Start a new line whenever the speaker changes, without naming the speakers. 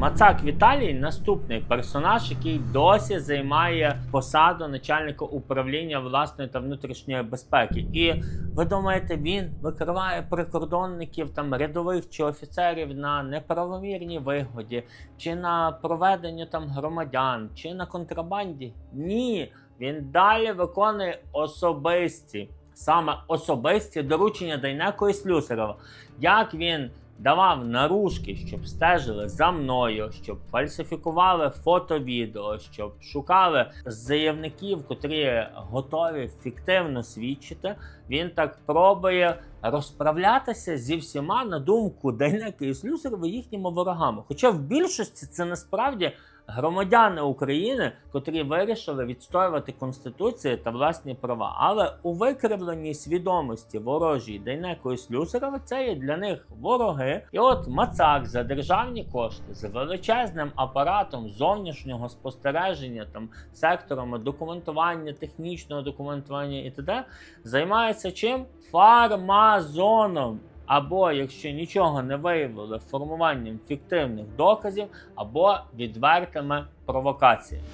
Мацак Віталій наступний персонаж, який досі займає посаду начальника управління власної та внутрішньої безпеки. І ви думаєте, він викриває прикордонників там рядових чи офіцерів на неправомірній вигоді, чи на проведенню там громадян, чи на контрабанді? Ні, він далі виконує особисті, саме особисті доручення Дейнеко і Слюсарова. Як він давав наружки, щоб стежили за мною, щоб фальсифікували фото-відео, щоб шукали заявників, котрі готові фіктивно свідчити. Він так пробує розправлятися зі всіма на думку Дейнека і Слюсарова їхніми ворогами. Хоча в більшості це насправді громадяни України, котрі вирішили відстоювати конституцію та власні права. Але у викривленій свідомості ворожій Дейнеко і Слюсарова це є для них вороги. І от Мацак за державні кошти з величезним апаратом зовнішнього спостереження, там секторами документування, технічного документування і т.д. займається чим? Фармазоном. Або, якщо нічого не виявили, формуванням фіктивних доказів, або відвертими провокаціями.